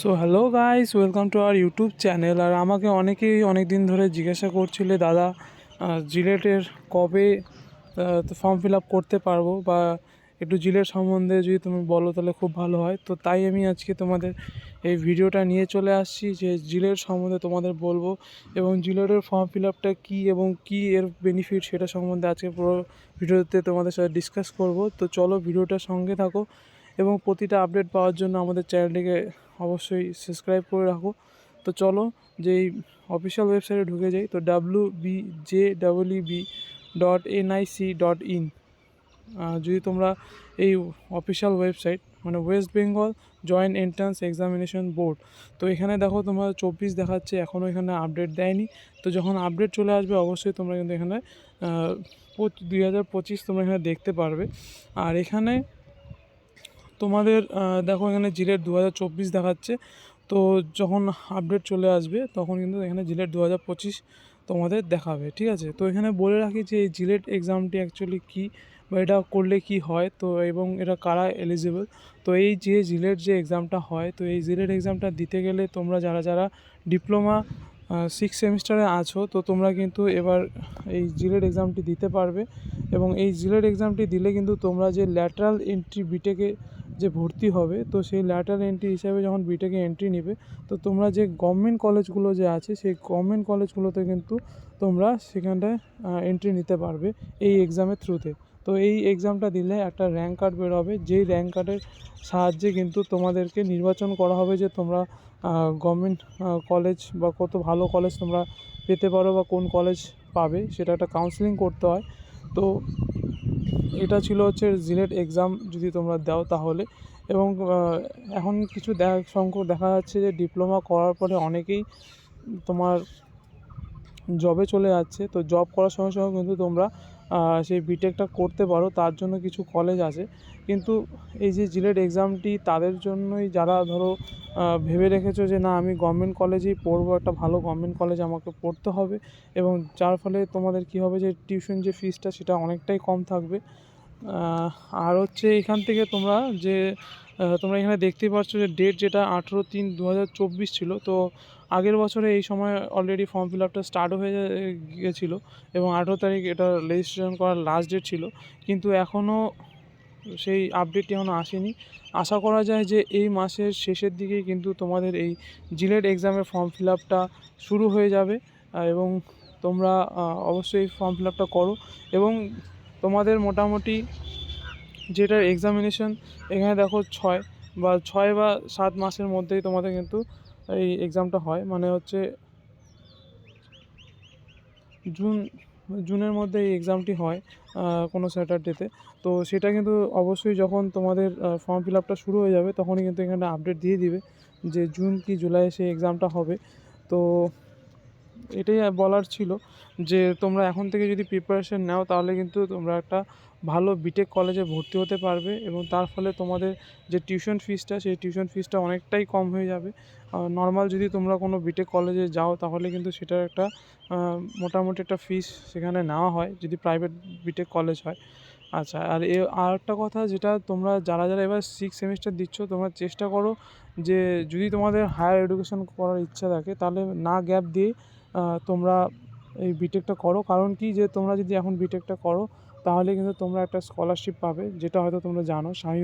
So hello guys welcome to our YouTube channel আর আমাকে অনেকেই অনেক দিন ধরে জিজ্ঞাসা করছিলে, দাদা জিলেটের কবে ফর্ম ফিল আপ করতে পারব? বা একটু জিলেট সম্বন্ধে যদি তুমি বলো তাহলে খুব ভালো হয়। তো তাই আমি আজকে তোমাদের এই ভিডিওটা নিয়ে চলে আসছি, যে জিলেট সম্বন্ধে তোমাদের বলব এবং জিলেটের ফর্ম ফিল আপটা কী এবং কী এর বেনিফিট সেটা সম্বন্ধে আজকে পুরো ভিডিওতে তোমাদের সাথে ডিসকাস করব। তো চলো ভিডিওটার সঙ্গে থাকো। এবং প্রতিটা আপডেট পাওয়ার জন্য আমাদের চ্যানেলটিকে অবশ্যই সাবস্ক্রাইব করে রাখো। তো চলো, যেই অফিসিয়াল ওয়েবসাইটে ঢুকে যাই, তো W B J W B dot NIC dot in যদি তোমরা এই অফিসিয়াল ওয়েবসাইট মানে West Bengal joint entrance examination board তো এখানে দেখো তোমরা চব্বিশ দেখাচ্ছে এখনও এখানে আপডেট দেয়নি। তো যখন আপডেট চলে আসবে, অবশ্যই তোমরা কিন্তু এখানে দুই হাজার পঁচিশ তোমরা এখানে দেখতে পারবে। আর এখানে তোমাদের দেখো এখানে জিলেট দু হাজার চব্বিশ দেখাচ্ছে। তো যখন আপডেট চলে আসবে, তখন কিন্তু এখানে জিলেট দু হাজার পঁচিশ তোমাদের দেখাবে, ঠিক আছে? তো এখানে বলে রাখি যে এই জিলেট এক্সামটি অ্যাকচুয়ালি কী বা এটা করলে কি হয়, তো এবং এটা কারা এলিজিবল তো এই যে জিলেট যে এক্সামটা হয়, তো এই জিলেট এক্সামটা দিতে গেলে তোমরা যারা যারা ডিপ্লোমা সিক্স সেমিস্টারে আছো, তো তোমরা কিন্তু এবার এই জিলেট এক্সামটি দিতে পারবে। এবং এই জিলেট এক্সামটি দিলে কিন্তু তোমরা যে ল্যাটারাল এন্ট্রি বিটেকে যে ভর্তি হবে, তো সেই ল্যাটার এন্ট্রি হিসাবে যখন বিটেকে এন্ট্রি নেবে, তো তোমরা যে গভর্নমেন্ট কলেজগুলো যে আছে, সেই গভর্নমেন্ট কলেজগুলোতে কিন্তু তোমরা সেখানটায় এন্ট্রি নিতে পারবে এই এক্সামের থ্রুতে তো। এই এক্সামটা দিলে একটা র্যাঙ্ক কার্ড বেরোবে, যেই র্যাঙ্ক কার্ডের সাহায্যে কিন্তু তোমাদেরকে নির্বাচন করা হবে যে তোমরা গভর্নমেন্ট কলেজ বা কত ভালো কলেজ তোমরা পেতে পারো বা কোন কলেজ পাবে, সেটা একটা কাউন্সিলিং করতে হয়। তো এটা ছিল হচ্ছে জিলেট এক্সাম যদি তোমরা দাও তাহলে। এবং এখন কিছু দেখ, সংখ্যক দেখা যাচ্ছে যে ডিপ্লোমা করার পরে অনেকেই তোমার জবে চলে যাচ্ছে। তো জব করার সঙ্গে সঙ্গে কিন্তু তোমরা সেই বিটেকটা করতে পারো, তার জন্য কিছু কলেজ আছে। কিন্তু এই যে জিলেট এক্সামটি তাদের জন্যই যারা ধরো ভেবে রেখেছো যে না, আমি গভর্নমেন্ট কলেজেই পড়ব, একটা ভালো গভর্নমেন্ট কলেজ আমাকে পড়তে হবে। এবং যার ফলে তোমাদের কী হবে যে টিউশন যে ফিসটা সেটা অনেকটাই কম থাকবে। আর হচ্ছে এখান থেকে তোমরা যে তোমরা এখানে দেখতেই পাচ্ছ যে ডেট যেটা আঠেরো তিন দু ছিল। তো আগের বছরে এই সময় অলরেডি ফর্ম ফিল আপটা স্টার্ট হয়ে গিয়েছিল এবং আঠেরো তারিখ এটা রেজিস্ট্রেশন করার লাস্ট ডেট ছিল। কিন্তু এখনও সেই আপডেটটি এখনও আসেনি। আশা করা যায় যে এই মাসের শেষের দিকেই কিন্তু তোমাদের এই জিলেট এক্সামের ফর্ম ফিল আপটা শুরু হয়ে যাবে। এবং তোমরা অবশ্যই ফর্ম ফিল আপটা করো। এবং তোমাদের মোটামুটি যেটার এক্সামিনেশন এখানে দেখো ছয় বা ছয় বা সাত মাসের মধ্যেই তোমাদের কিন্তু এই এক্সামটা হয়। মানে হচ্ছে জুন, জুনের মধ্যে এই এক্সামটি হয় কোনো স্যাটারডেতে তো। সেটা কিন্তু অবশ্যই যখন তোমাদের ফর্ম ফিল আপটা শুরু হয়ে যাবে, তখনই কিন্তু এখানে আপডেট দিয়ে দিবে যে জুন কি জুলাই সেই এক্সামটা হবে। তো এটাই বলার ছিল যে তোমরা এখন থেকে যদি প্রিপারেশন নাও, তাহলে কিন্তু তোমরা একটা ভালো বিটেক কলেজে ভর্তি হতে পারবে এবং তার ফলে তোমাদের যে টিউশন ফিসটা সেই টিউশন ফিসটা অনেকটাই কম হয়ে যাবে। নর্মাল যদি তোমরা কোনো বিটেক কলেজে যাও, তাহলে কিন্তু সেটার একটা মোটামুটি একটা ফিস সেখানে নেওয়া হয় যদি প্রাইভেট বিটেক কলেজ হয়। আচ্ছা আর এ, আর একটা কথা যেটা তোমরা যারা যারা এবার সিক্স সেমিস্টার দিচ্ছ, তোমরা চেষ্টা করো যে যদি তোমাদের হায়ার এডুকেশন করার ইচ্ছা থাকে, তাহলে না গ্যাপ দিয়ে তোমরা এই বিটেকটা করো। কারণ কি যে, তোমরা যদি এখন বিটেকটা করো, তাহলে কিন্তু তোমরা একটা স্কলারশিপ পাবে, যেটা হয়তো তোমরা জানো। স্বামী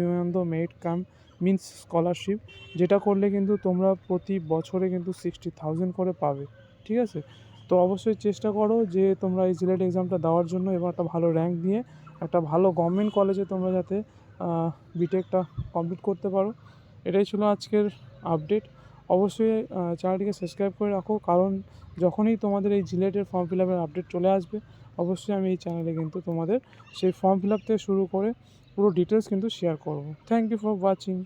মেড কাম মিন্স স্কলারশিপ যেটা করলে কিন্তু তোমরা প্রতি বছরে কিন্তু সিক্সটি থাউজেন্ড করে পাবে। ঠিক আছে? তো অবশ্যই চেষ্টা করো যে, তোমরা এই সিলেট এক্সামটা দেওয়ার জন্য এবার একটা ভালো র্যাঙ্ক নিয়ে, একটা ভালো গভর্নমেন্ট কলেজে তোমরা যাতে বিটেকটা কমপ্লিট করতে পারো। এটাই ছিল আজকের আপডেট অবশ্যই চ্যানেলটিকে সাবস্ক্রাইব করে রাখো। কারণ যখনই তোমাদের এই জিলেটের ফর্ম ফিল আপের আপডেট চলে আসবে, অবশ্যই আমি এই চ্যানেলে কিন্তু তোমাদের সেই ফর্ম ফিল আপ থেকে শুরু করে পুরো ডিটেলস কিন্তু শেয়ার করব। Thank you for watching